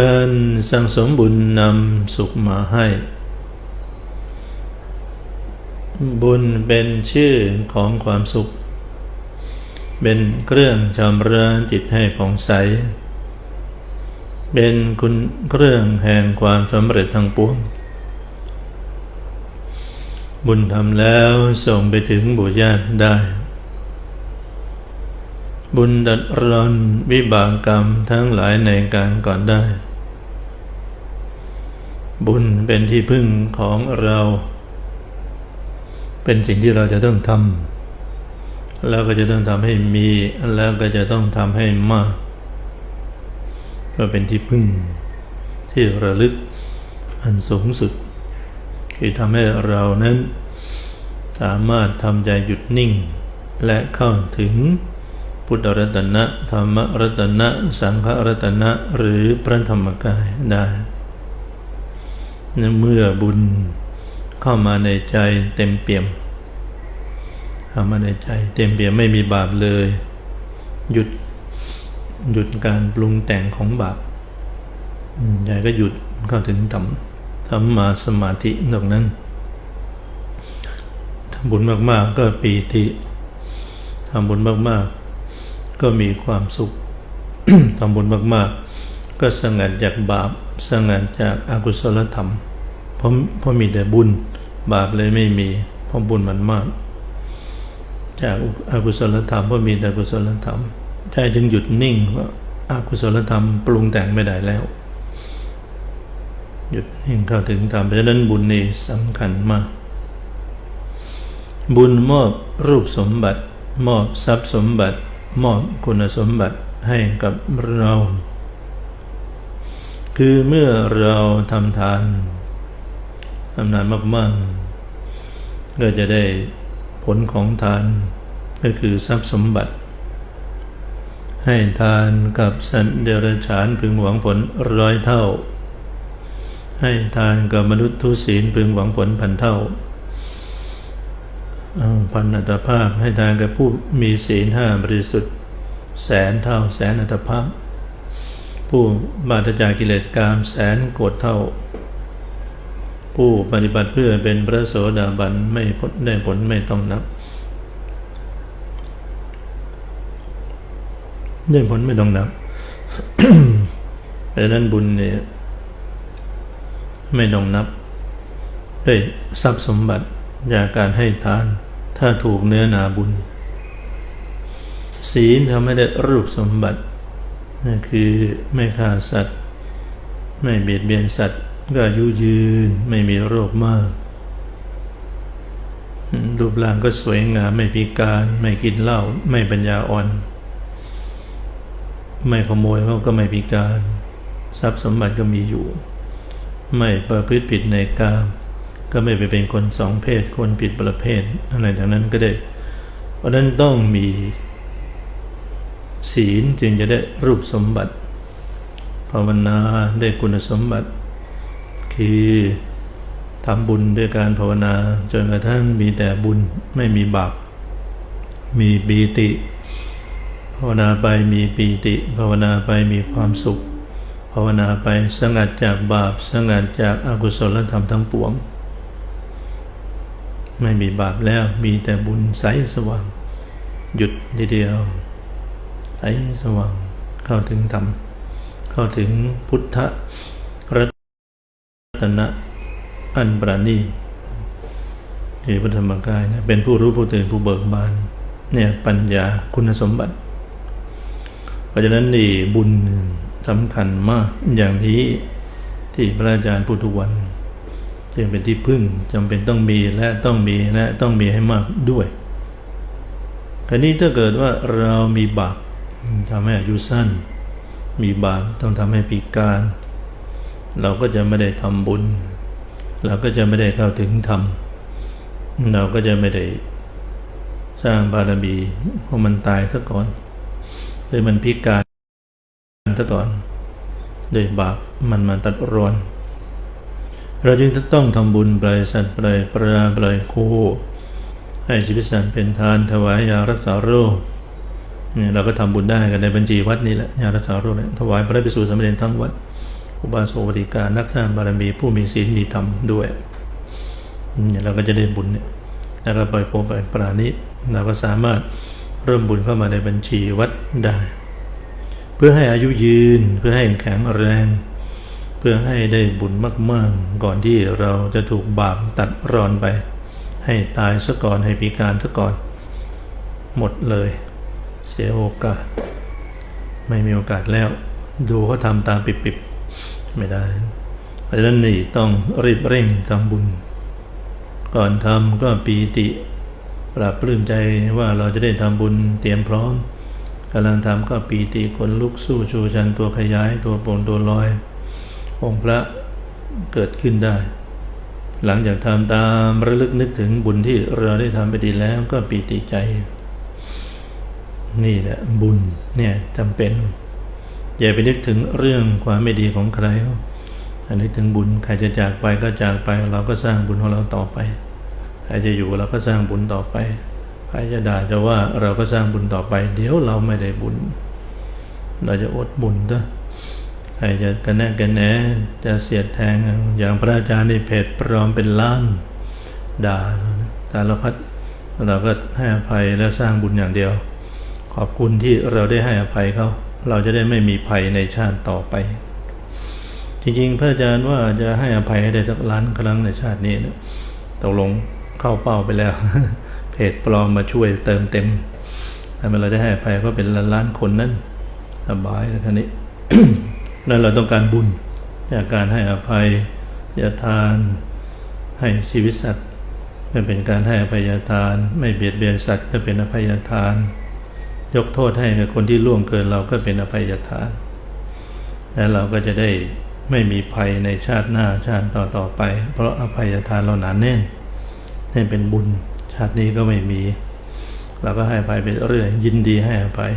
การสั่งสมบุญนำสุขมาให้ บุญเป็นชื่อของความสุข เป็นเครื่องชำระจิตให้ผ่องใส เป็นคุณเครื่องแห่งความสำเร็จทั้งปวง บุญทำแล้วส่งไปถึงบุญญาติได้ บุญดัดรอนวิบากกรรมทั้งหลายในการก่อนได้ บุญเป็นที่พึ่งของเรา เป็นสิ่งที่เราจะต้องทำแล้วก็จะต้องทำให้มี แล้วก็จะต้องทำให้มากเพราเป็นที่พึ่ง ที่ระลึกอันสูงสุดที่ทำให้เรานั้น สามารถทำใจหยุดนิ่ง และเข้าถึง พุทธรัตนะธรรมรัตนะ สังฆรัตนะ หรือพระธรรมกายได้เมื่อบุญเข้ามาในใจเต็มเปี่ยมเข้ามาในใจ เต็มเปี่ยมไม่มีบาปเลย หยุดหยุดการปรุงแต่งของบาปใจก็หยุดเข้าถึงธรรมธรรมมาสมาธิตรงนั้นทำบุญมากๆก็ปีติทำบุญมากๆ ก็มีความสุขทำบุญมาก ๆ ก็สงัดจากบาป สงัดจากอากุศลธรรม เพราะเพราะมีแต่บุญ บาปเลยไม่มี เพราะบุญมันมาก จากอากุศลธรรมเพราะมีแต่กุศลธรรมใจจึงหยุดนิ่งว่าอากุศลธรรมปรุงแต่งไม่ได้แล้ว หยุดนิ่งเข้าถึงธรรมเพราะฉะนั้นบุญนี่สำคัญมาก บุญมอบรูปสมบัติ มอบทรัพย์สมบัติ มอบคุณสมบัติให้กับเรา คือเมื่อเราทำทานทำนานมากๆ ก็จะได้ผลของทานก็คือทรัพย์สมบัติ ให้ทานกับสัตว์เดรัจฉานพึงหวังผลร้อยเท่า ให้ทานกับมนุษย์ทุศีลพึงหวังผลพันเท่า พันอัตภาพให้ทานกับผู้มีศีลห้าบริสุทธิ์ แสนเท่าแสนอัตภาพ ผู้บาทจากกิเลสกามแสนโกดเท่า ผู้ปฏิบัติเพื่อเป็นพระโสดาบันไม่พ้นได้ผลไม่ต้องนับ ได้ผลไม่ต้องนับแต่นั้นบุญเนี่ยไม่ต้องนับเฮ้ยทรัพย์สมบัติจากการให้ทาน ถ้าถูกเนื้อนาบุญ ศีลทำให้ได้รูปสมบัตินั่นคือไม่ฆ่าสัตว์ ไม่เบียดเบียนสัตว์ ก็อายุยืนไม่มีโรคมาก รูปร่างก็สวยงามไม่พิการ ไม่กินเหล้าไม่ปัญญาอ่อน ไม่ขโมยเขาก็ไม่พิการ ทรัพย์สมบัติก็มีอยู่ ไม่ประพฤติผิดในกาม ก็ไม่ไปเป็นคนสองเพศ คนผิดประเภทอะไรดังนั้นก็ได้ เพราะนั้นต้องมีศีลจึงจะได้รูปสมบัติภาวนาได้คุณสมบัติ คือทำบุญด้วยการภาวนาจนกระทั่งมีแต่บุญไม่มีบาปมีปีติ ภาวนาไปมีปีติ ภาวนาไปมีความสุข ภาวนาไปสงัดจากบาป สงัดจากอากุศลธรรมทั้งปวง ไม่มีบาปแล้วมีแต่บุญใสสว่าง หยุดทีเดียวใสสว่างเข้าถึงธรรมเข้าถึงพุทธรัตนะอันประณีตที่พระธรรมกายนะเป็นผู้รู้ผู้ตื่นผู้เบิกบานเนี่ยปัญญาคุณสมบัติ เพราะฉะนั้นนี่บุญสำคัญมากอย่างนี้ที่พระอาจารย์พูดทุกวัน จึงเป็นที่พึ่งจำเป็นต้องมีและต้องมีและต้องมีให้มากด้วยคราวนี้ถ้าเกิดว่าเรามีบาปทำให้อายุสั้น มีบาปต้องทำให้ปีการ เราก็จะไม่ได้ทำบุญ เราก็จะไม่ได้เข้าถึงธรรมเราก็จะไม่ได้สร้างบารมีเพราะมันตายซะก่อนหรือมันพิการซะก่อนด้วยบาปมันมาตัดรอน เราจึงต้องทำบุญปลายสัตว์ปลายปลาปลายโคให้ชีวิตสัตว์เป็นทานถวายยารักษาโรคเนี่ยเราก็ทำบุญได้กันในบัญชีวัดนี่แหละยารักษาโรคเนี่ยถวายพระภิกษุสามเณรทั้งวัดอุบาสกอุบาสิกานักสร้างบารมีผู้มีศีลมีธรรมด้วยอืมเราก็จะได้บุญเนี่ยแล้วก็ปล่อยโพไปปราณิเราก็สามารถเริ่มบุญเข้ามาในบัญชีวัดได้ เพื่อให้อายุยืนเพื่อให้แข็งแรง พื่อให้ได้บุญมากๆ ก่อนที่เราจะถูกบาปตัดรอนไป ให้ตายซะก่อนให้พิการซะก่อน หมดเลย เสียโอกาส ไม่มีโอกาสแล้ว ดูเขาทำตามปิบๆ ไม่ได้ เพราะฉะนั้นนี่ต้องรีบเร่งทำบุญ ก่อนทำก็ปีติปราบปลื้มใจว่าเราจะได้ทำบุญเตรียมพร้อมกำลังทำก็ปีติคนลุกสู้ชูชันตัวขยายตัวโปร่งตัวลอย องค์พระเกิดขึ้นได้ หลังจากทำตามระลึกนึกถึงบุญที่เราได้ทำไปดีแล้วก็ปีติใจ นี่แหละบุญเนี่ยจำเป็น อย่าไปนึกถึงเรื่องความไม่ดีของใครเขาอันนึกถึงบุญใครจะจากไปก็จากไป เราก็สร้างบุญของเราต่อไป ใครจะอยู่เราก็สร้างบุญต่อไป ใครจะด่าจะว่าเราก็สร้างบุญต่อไป เดี๋ยวเราไม่ได้บุญ เราจะอดบุญซะใค รจะกันแน่กันแหนจะเสียดแทงอย่างพระอาจารย์ในเพจปลอมเป็นล้านด่าสารพัดเราก็ให้อภัยแล้วสร้างบุญอย่างเดียว ขอบคุณที่เราได้ให้อภัยเขาเราจะได้ไม่มีภัยในชาติต่อไป จริงๆ พระอาจารย์ว่าจะให้อภัยให้ได้สักล้านครั้งในชาตินี้นะตกลงเข้าเป้าไปแล้ว เพจปลอมมาช่วยเติมเต็มถ้าเราได้ให้อภัยก็เป็นล้านล้านคนนั้นสบายแล้วท่านี้ นั่นเราต้องการบุญจากการให้อภัยยทาน ให้ชีวิตสัตว์ก็เป็นการให้อภัยทาน ไม่เบียดเบียนสัตว์ก็เป็นอภัยทาน ยกโทษให้กับคนที่ล่วงเกินเราก็เป็นอภัยทาน และเราก็จะได้ไม่มีภัยในชาติหน้าชาติต่อต่อๆไป เพราะอภัยทานเราหนานแน่นนี่เป็นบุญชาตินี้ก็ไม่มี เราก็ให้อภัยไปเรื่อยยินดีให้อภัย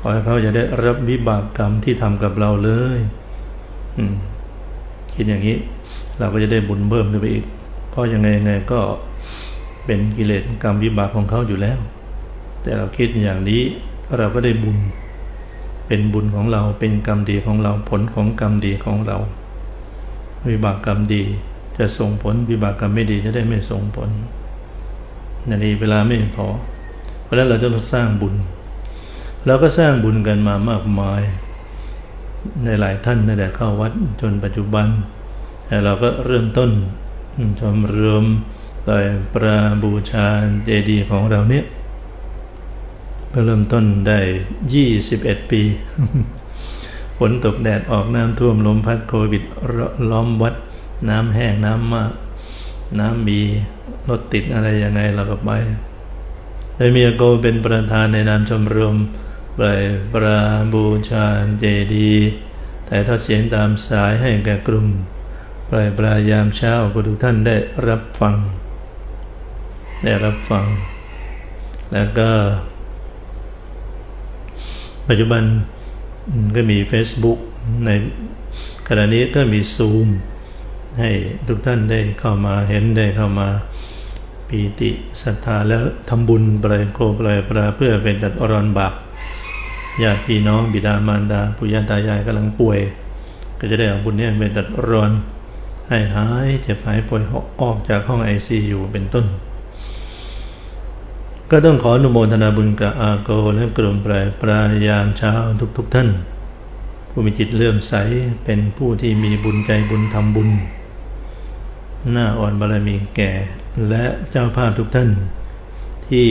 ขอให้เขาจะได้รับวิบากกรรมที่ทำกับเราเลย อืม คิดอย่างนี้ เราก็จะได้บุญเพิ่มขึ้นไปอีก เพราะยังไงไงก็เป็นกิเลสกรรมวิบากของเขาอยู่แล้ว แต่เราคิดอย่างนี้เราก็ได้บุญ เป็นบุญของเราเป็นกรรมดีของเราผลของกรรมดีของเรา วิบากกรรมดีจะส่งผลวิบากกรรมไม่ดีจะได้ไม่ส่งผลในนี้เวลาไม่พอ เพราะฉะนั้นเราจะต้องสร้างบุญ เราก็สร้างบุญกันมามากมาย ในหลายท่านตั้งแต่เข้าวัดจนปัจจุบันแต่เราก็เริ่มต้นชมรวมลอยปราบูชาเจดีย์ของเราเนี่ยก็เริ่มต้นได้21ปีฝนตกแดดออกน้ำท่วมลมพัดโควิดล้อมวัด น้ำแห้งน้ำมาก น้ำมีรถติดอะไรยังไงเราก็ไปได้มีอโกเป็นประธานในนามชมรม ปล่อยปราบูชาเจดีย์แต่ทอดเสียงตามสายให้แก่กลุ่ม ปล่อยปลายามเช้าก็ทุกท่านได้รับฟัง ได้รับฟัง แล้วก็ ปัจจุบันก็มี Facebook ในขณะนี้ก็มีซูมให้ทุกท่านได้เข้ามาเห็นได้เข้ามาปีติศรัทธาแล้วทำบุญปล่อยโคปล่อยปลาเพื่อเป็นตัดอรอนบาป ญาติพี่น้องบิดามารดาปุยาตายายกำลังป่วย ก็จะได้เอาบุญนี้เป็นตัดรอน ให้หายเจ็บหายป่วยออกจากห้องไอซียูเป็นต้น ก็ต้องขออนุโมทนาบุญกับอาโกและกลุ่มปลายปลายามเช้าทุกๆทท่าน ผู้มีจิตเลื่อมใสเป็นผู้ที่มีบุญใจบุญทำบุญ หน้าอ่อนบารมีแก่และเจ้าภาพทุกท่านที่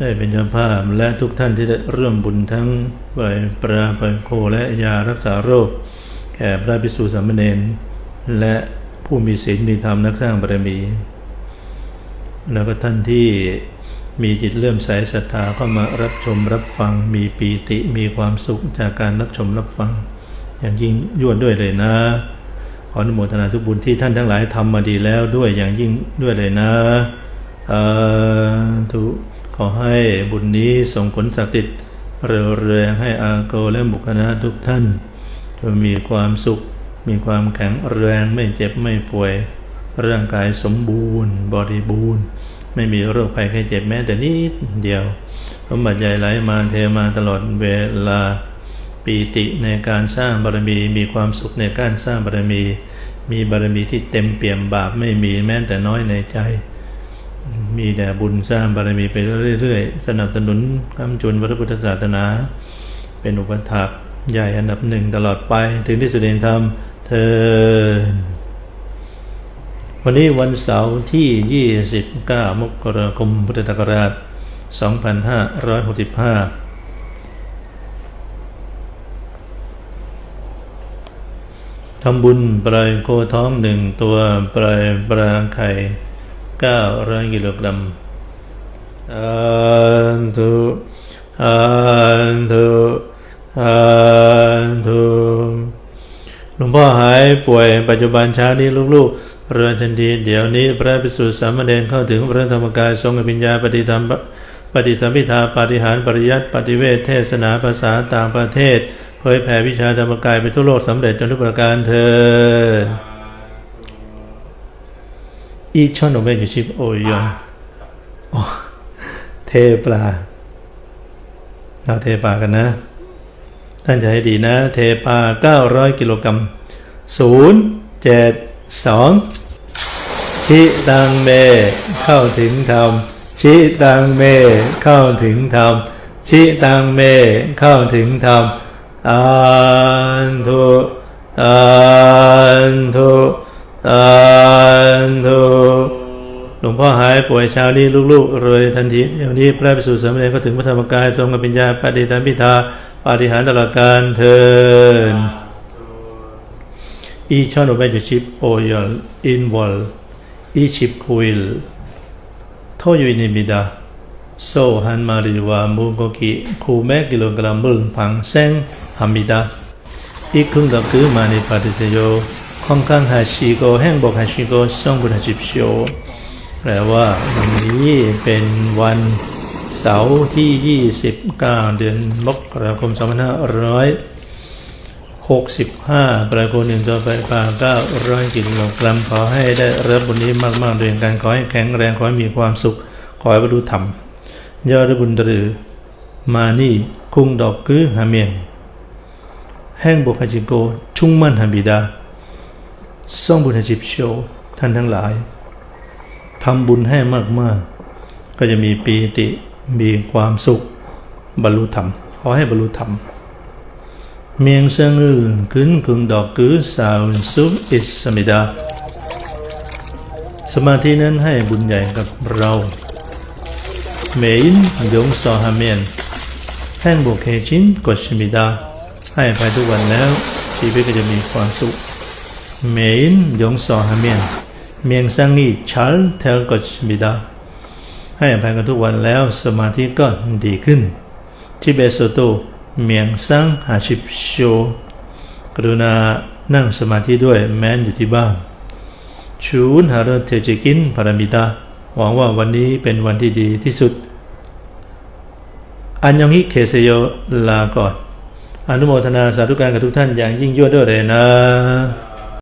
ได้เป็นเจ้าภาพและทุกท่านที่ได้ร่วมบุญทั้งใบปราปยโคและยารักษาโรค แก่พระภิกษุสามเณรและผู้มีศีลมีธรรมนักสร้างบารมี แล้วก็ท่านที่มีจิตเลื่อมใสศรัทธาเข้ามารับชมรับฟังมีปีติมีความสุขจากการรับชมรับฟัง อย่างยิ่งยวดด้วยเลยนะ ขออนุโมทนาทุกบุญที่ท่านทั้งหลายทำมาดีแล้วด้วยอย่างยิ่งด้วยเลยนะสาธุ ขอให้บุญนี้ส่งผลศักดิ์สิทธิ์เรือเรืองให้อาโกและบุคณะทุกท่านจงมีความสุข มีความแข็งแรงไม่เจ็บไม่ป่วย ร่างกายสมบูรณ์ บริบูรณ์ ไม่มีโรคภัยไข้เจ็บแม้แต่นิดเดียวสมบัติใหญ่ไหลมาเทมาตลอดเวลาปีติในการสร้างบารมี มีความสุขในการสร้างบารมี มีบารมีที่เต็มเปี่ยมบาปไม่มีแม้แต่น้อยในใจ มีแต่บุญสร้างบารมีไปเรื่อยๆ สนับสนุนคำจุนพระพุทธศาสนา เป็นอุปถากใหญ่อันดับหนึ่งตลอดไป ถึงที่สุดแห่งธรรมเธอ วันนี้วันเสาร์ที่ 29 มกราคมพุทธศักราช 2565ทำบุญปลายโคท้องหนึ่งตัวปลายปลาไข่ เก้าร้อยกิโลกรัมอันทุอันทุอันทุหลวงพ่อหายป่วยปัจจุบันเช้านี้ลูกๆ เรือนทันที เดี๋ยวนี้พระภิกษุสามเณรเข้าถึงพระธรรมกายทรงอภิญญาปฏิธรรมปฏิสัมพิทาปฏิหารปริยัติปฏิเวทเทศนาภาษาต่างประเทศ เผยแผ่วิชาธรรมกายไปทั่วโลกสำเร็จจนทุกประการเถิดอี ช่อนโอเมจิชิปโอยอนโอ้เทปลาเราเทปลากันนะท่านจะให้ดีนะ เทปลา900 กิโลกรัม0 7 2 ชิตังเม เข้าถึงธรรม ชิตังเม เข้าถึงธรรม ชิตังเม เข้าถึงธรรม อันทุอันทุ อันทุหลวงพ่อหายป่วยเช้านี้ลูกๆรวยทันทีเดี๋ยวนี้พระภิกษุสามเณรก็ถึงพระธรรมกายทรงกับปัญญาปฏิธรรมพิธาปฏิหารตลอดการเทิน Each one of the chip oil involve each chip coil โทยูนิมิดาโซฮันมาริวามูโกกิคูแมกิโลกรัมมุลพังเซงฮามิดาอีกครึ่งก็คือมานิปาติเซโย ค่อนข้างหาชีโกแห่งบอกหาชีโกส่งบุญจิบโชแปลว่าวันนี้เป็นวันเสาร์ที่ 29 เดือนมกราคม 2500 65 ประโคนหนึ่งต่อไปปลา900กิโลกรัมขอให้ได้รับบุญนี้มากๆโดยการขอให้แข็งแรงขอให้มีความสุข ขอให้บรรลุธรรมยอดบุญหรือมานี่คุงดอกคือหาเมียงแห่งบุพจิโกชุ่งมั่นหาบิดา ส่งบุญจิบโชท่านทั้งหลายทำบุญให้มากๆ ก็จะมีปีติมีความสุข บรรลุธรรม ขอให้บรรลุธรรม เมียงเซงอึลขึ้นคุงดอกคือสาวสุปอิสมิดา สมาธินั้นให้บุญใหญ่กับเราเมอินยงสอฮาเมียนแห่งบุเคชินกดชมิดา ให้ไปทุกวันแล้วชีวิตก็จะมีความสุข เมอินยงสอฮาเมียนเมียงสังอีชัลเทลกดชมิดาให้อภัยกันทุกวันแล้วสมาธิก็ดีขึ้นที่เบสโตเมียงสังหาชิบโชกรุณานั่งสมาธิด้วยแม้อยู่ที่บ้านชูนฮารุเทจิกินบารมีตาหวังว่า วันนี้ เป็น วัน ที่ ดี ที่ สุด อันยองฮิเคเซโยลาก่อน อนุโมทนา สาธุการกับทุกท่าน อย่างยิ่งยวดด้วยเลยนะ